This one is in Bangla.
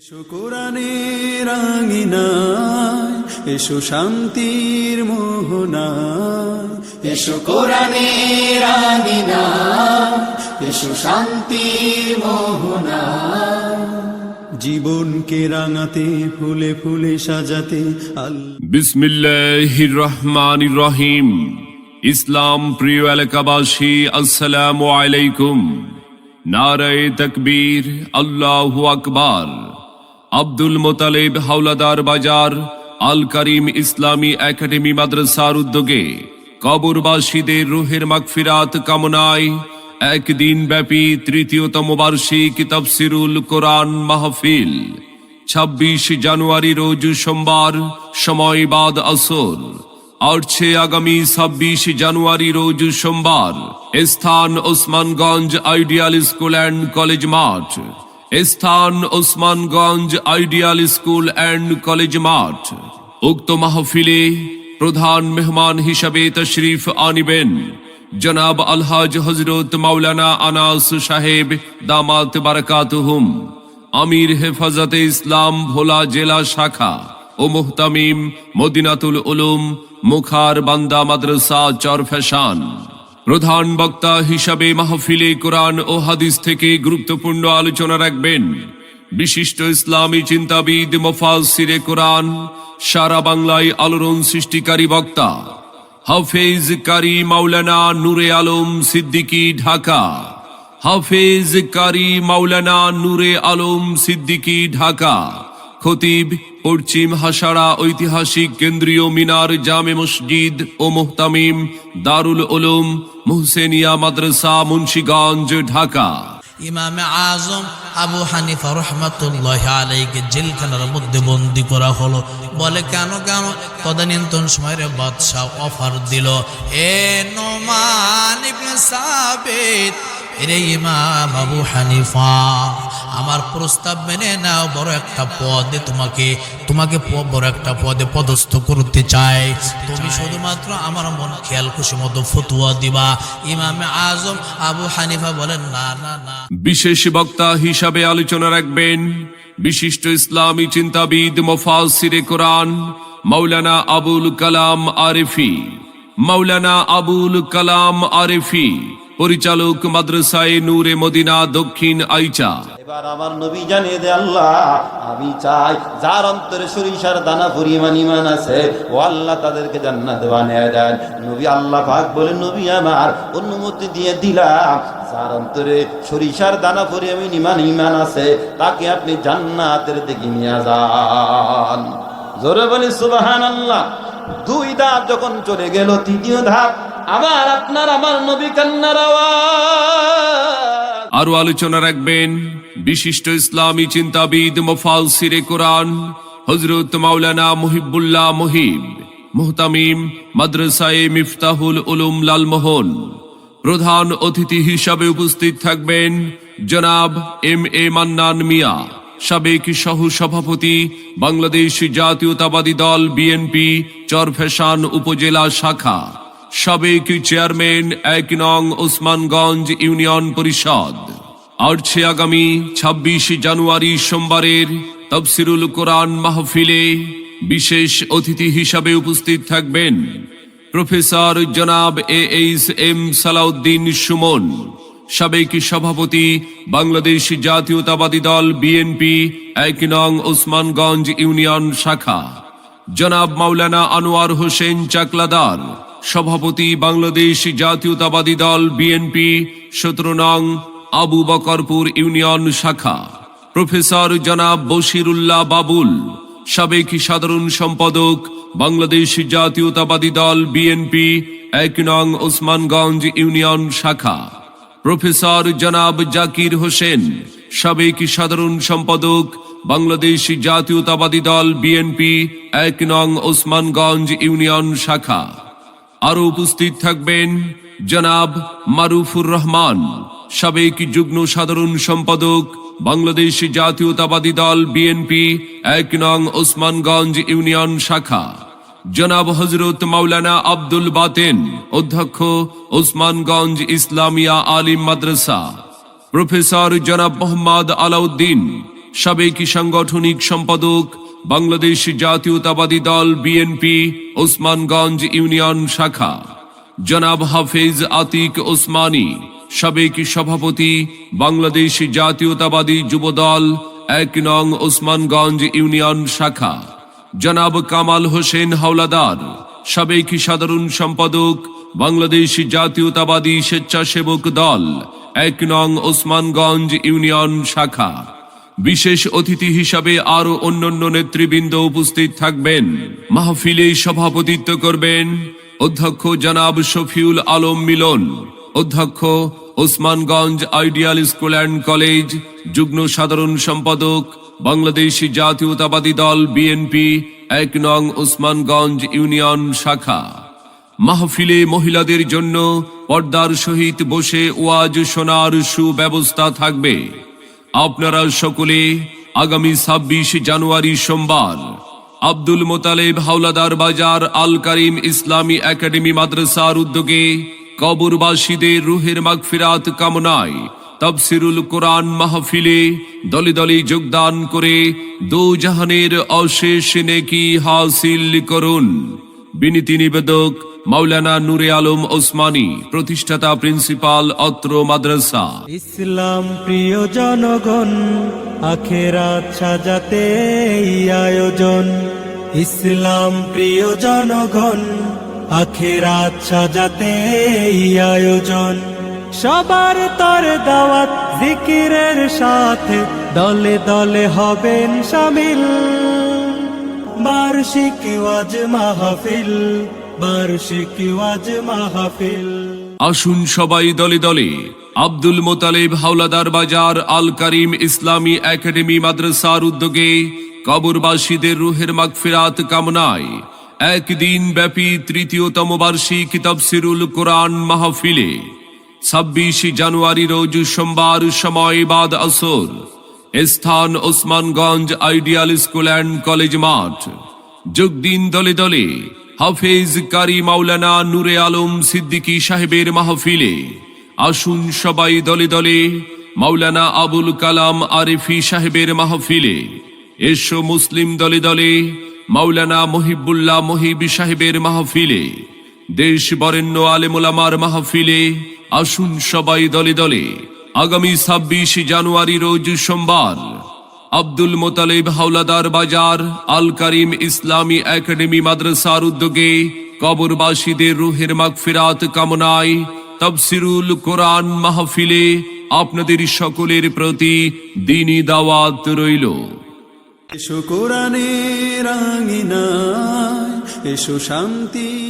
এসো কোরআনের আঙিনায় এসো শান্তির মোহনায়। এসো কোরআনের আঙিনায় এসো শান্তির মোহনায়। জীবনকে রাঙাতে ফুলে ফুলে সাজাতে বিসমিল্লাহির রহমানির রহিম ইসলাম প্রিয় এলাকাবাসী আসসালামু আলাইকুম। নারায়ে তকবীর আল্লাহু আকবার। আব্দুল মোতালেব হাওলাদার বাজার আল করিম ইসলামী একাডেমি মাদ্রাসার উদ্যোগে কবরবাসীদের রুহের মাগফিরাত কামনায় একদিন ব্যাপী তৃতীয়তম বার্ষিক তফসিরুল কোরআন মাহফিল। ছাব্বিশ জানুয়ারি রোজ সোমবার সময় বাদ আসর। আসছে আগামী ছাব্বিশ জানুয়ারি রোজ সোমবার। স্থান Osmanganj ideal school and college মাঠ। স্থান Osmanganj ideal school and college মাঠ। উক্ত মাহফিলে প্রধান মেহমান হিসাবে তশরিফ আনিবেন জনাব আলহাজ হজরত মাওলানা আনাস সাহেব দামাত বারাকাতুহুম, আমির হেফাজতে ইসলাম ভোলা জেলা শাখা ও মুহতামিম মদিনাতুল উলুম মুখার বান্দা মাদ্রাসা চরফেশান প্রধান বক্তা হিসাবে মাহফিলে কোরআন ও হাদিস থেকে গুরুত্বপূর্ণ আলোচনা রাখবেন। বিশিষ্ট ইসলামী চিন্তাবিদ মোফাজ সিরে কোরআন, সারা বাংলায় আলোড়ন সৃষ্টিকারী বক্তা, হাফেজ কারি মাওলানা নূরে আলম সিদ্দিকী, ঢাকা। হাফেজ কারি মাওলানা নূরে আলম সিদ্দিকী, ঢাকা। খতিব পশ্চিম হাসারা ঐতিহাসিক কেন্দ্রীয় মিনার জামে মসজিদ ও মোহতামিম দারুল উলুম মুহসেনিয়া মাদ্রাসা, মুন্সীগঞ্জ, ঢাকা। ইমামে আজম আবু হানিফা রহমাতুল্লাহ আলাইকে জেলখানার মধ্যে বন্দি করা হলো। বলে, কেন কেন? তদানীন্তন সময়ের বাদশাহ অফার দিল, এ নোমান সাবিত, এরে ইমাম আবু হানিফা। আমার প্রস্তাব মেনে নাও বড় একটা পদে তোমাকে তোমাকে বড় একটা পদে পদস্থ করতে চাই। তুমি শুধুমাত্র আমার মন খেয়াল খুশি মতো ফতুয়া দিবা। ইমামে আজম আবু হানিফা বলেন না না না। বিশেষ বক্তা হিসাবে আলোচনা রাখবেন বিশিষ্ট ইসলামী চিন্তাবিদ মোফাসিরে কোরআন মাওলানা আবুল কালাম আরেফি। মাওলানা আবুল কালাম আরেফি। পরিচালক মাদ্রাসায় নূরে মদিনা দক্ষিণ আইচা। এবার আমার নবী জানিয়ে দে আল্লাহ, আমি চাই যার অন্তরে সরিষার দানা পরিমাণ ইমান আছে, ও আল্লাহ তাদেরকে জান্নাত বানিয়ে দেন। নবী আল্লাহ পাক বলে, নবী আমার, অনুমতি দিয়ে দিলাম, যার অন্তরে সরিষার দানা পরিমাণ ইমান ইমান আছে, তাকে আপনি জান্নাতের দিকে নিয়ে যান। জোরে বলি সুবাহান আল্লাহ দুই ধাপ যখন চলে গেল, তৃতীয় ধাপ আবার আপনার আমার নবী কান্নার আরও আলোচনা রাখবেন। বিশিষ্ট ইসলামী চিন্তাবিদ মোফাসিরে কোরআন হজরত মাওলানা মুহিবুল্লাহ মুহিব, মুহতামিম মাদ্রাসায়ে মিফতাহুল উলুম লালমোহন। প্রধান অতিথি হিসাবে উপস্থিত থাকবেন জনাব এম এ মান্নান মিয়া, সাবেক সহ সভাপতি বাংলাদেশ জাতীয়তাবাদী দল বিএনপি, চরফেশান উপজেলা শাখা। সাবেক চেয়ারম্যান এক নং ওসমানগঞ্জ ইউনিয়ন পরিষদ। আসছে আগামী ছাব্বিশ জানুয়ারি সোমবারের তফসিরুল কোরআন মাহফিলে বিশেষ অতিথি হিসাবে উপস্থিত থাকবেন প্রফেসর জনাব A H M Salauddin Sumon, সাবেক সভাপতি বাংলাদেশ জাতীয়তাবাদী দল বিএনপি এক নং ওসমানগঞ্জ ইউনিয়ন শাখা, জনাব মাওলানা আনোয়ার হোসেন চাকলাদার সভাপতি বাংলাদেশ জাতীয়তাবাদী দল বিএনপি সতেরো নং আবু বকরপুর ইউনিয়ন শাখা। প্রফেসর জনাব বশিরুল্লাহ বাবুল, সাবেক সাধারণ সম্পাদক বাংলাদেশ জাতীয়তাবাদী দল বিএনপি এক নং ওসমানগঞ্জ ইউনিয়ন শাখা। প্রফেসর জনাব জাকির হোসেন, সাবেক সাধারণ সম্পাদক বাংলাদেশ জাতীয়তাবাদী দল বিএনপি এক নং ওসমানগঞ্জ ইউনিয়ন শাখা। আরও উপস্থিত থাকবেন জনাব মারুফুর রহমান, সাবেক যুগ্ম সাধারণ সম্পাদক, বাংলাদেশ জাতীয়তাবাদী দল বিএনপি, এক নং ওসমানগঞ্জ ইউনিয়ন শাখা। জনাব হজরত মাওলানা আব্দুল বাতেন, অধ্যক্ষ ওসমানগঞ্জ ইসলামিয়া আলিম মাদ্রাসা। প্রফেসর জনাব মোহাম্মদ আলাউদ্দিন, সাবেক সাংগঠনিক সম্পাদক বাংলাদেশ জাতীয়তাবাদী দল বিএনপি ওসমানগঞ্জ ইউনিয়ন শাখা। জনাব হাফেজ আতিক ওসমানী, সাবেক সভাপতি, বাংলাদেশ জাতীয়তাবাদী যুবদল, এক নং ওসমানগঞ্জ ইউনিয়ন শাখা। জনাব কামাল হোসেন হাওলাদার, সাবেক সাধারণ সম্পাদক, বাংলাদেশ জাতীয়তাবাদী স্বেচ্ছাসেবক দল, এক নং ওসমানগঞ্জ ইউনিয়ন শাখা। বিশেষ অতিথি হিসাবে আরও অন্যান্য নেতৃবৃন্দ উপস্থিত থাকবেন। মাহফিলে সভাপতিত্ব করবেন অধ্যক্ষ জনাব শফিউল আলম মিলন, অধ্যক্ষ Osmanganj ideal school and college, যুগ্ম সাধারণ সম্পাদক, বাংলাদেশ জাতীয়তাবাদী দল বিএনপি, এক নং ওসমানগঞ্জ ইউনিয়ন শাখা। মাহফিলে মহিলাদের জন্য পর্দার সহিত বসে ওয়াজ শোনার সুব্যবস্থা থাকবে। আপনারা সকলে আগামী ছাব্বিশ জানুয়ারি সোমবার আব্দুল মোতালেব হাওলাদার বাজার আল করিম ইসলামী একাডেমি মাদ্রাসার উদ্যোগে কবরবাসীদের রুহের মাগফিরাত কামনায় তফসিরুল কোরআন মাহফিলে দলে দলে যোগদান করে দো জাহানের অশেষ নেকি হাসিল করুন। বিনীতি নিবেদক মাওলানা নূরে আলম ওসমানী, প্রতিষ্ঠাতা প্রিন্সিপাল অত্র মাদ্রাসা। ইসলাম প্রিয় জনগণ আখেরাত সাজাতে আয়োজন। ইসলাম প্রিয় জনগণ আখেরাত সাজাতে আয়োজন। সবার তর দাওয়াত সাথে দলে দলে হবেন শামিল আসুন সবাই দলে দলে। আব্দুল মোতালেব হাওলাদার বাজার আল করিম ইসলামী একাডেমি মাদ্রাসার উদ্যোগে কবরবাসীদের রুহের মাগফিরাত কামনায় একদিন ব্যাপী তৃতীয়তম বার্ষিক তফসিরুল কোরআন মাহফিলে ছাব্বিশ জানুয়ারি রোজ সোমবার সময় বাদ আসর। স্থান Osmanganj ideal school and college মাঠ। যোগদিন দলে দলে হাফেজ কারি মাওলানা নূরে আলম সিদ্দিকী সাহেবের মাহফিলে আসুন সবাই দলে দলে মাওলানা আবুল কালাম আরিফি সাহেবের মাহফিলে। এসো মুসলিম দলে দলে মাওলানা মহিবুল্লাহ মহিব সাহেবের মাহফিলে। দেশ বরেণ্য আলেমুলামার মাহফিলে আসুন সবাই দলে দলে আগামী ছাব্বিশ জানুয়ারি রোজ সোমবার আব্দুল মোতালেব হাওলাদার বাজার আল করিম ইসলামী একাডেমি মাদ্রাসার উদ্যোগে কবরবাসীদের রুহের মাগফিরাত কামনায় তফসিরুল কোরআন মাহফিলে আপনাদের সকলের প্রতি দিনই দাওয়াত রইল। এসো কোরআনের আঙিনায়, এসো শান্তির মো-